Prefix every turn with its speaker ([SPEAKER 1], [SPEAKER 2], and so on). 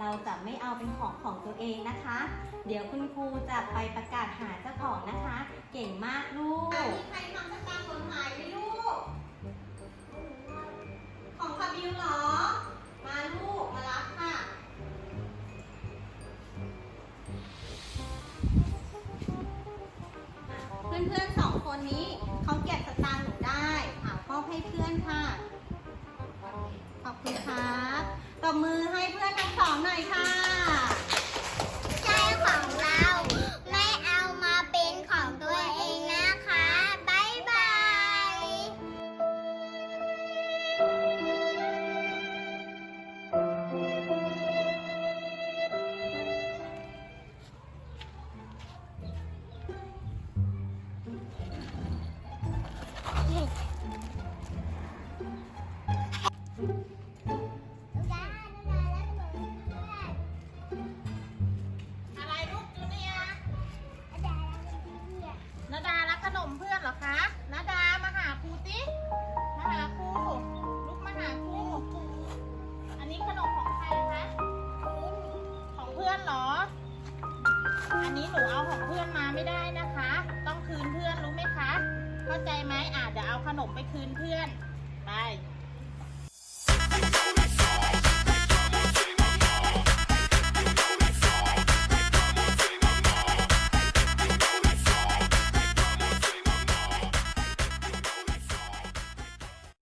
[SPEAKER 1] เราจะไม่เอาเป็นของของตัวเองนะคะ เดี๋ยวคุณครูจะไปประกาศหาเจ้าของนะคะ เก่งมากลูก
[SPEAKER 2] มีใครทำสตางค์หล่นหายไหมลูก ของคาบิวเหรอ มาลูก มารับค่ะ เพื่อนๆสองคนนี้เขาเก็บสตางค์หนูได้อ่ามอบให้เพื่อนค่ะ ขอบคุณครั บตบมือให้เพื่อนทั้งสองหน่อยค่ะ
[SPEAKER 3] ใช่ของเรา ไม่เอามาเป็นของตัวเองนะคะบายบาย
[SPEAKER 2] ไม่ได้นะคะ ต้องคืนเพื่อนรู้ไหมคะ เข้าใจไหมอะเดี๋ยวเอาขนมไปคืนเพื่อน ไป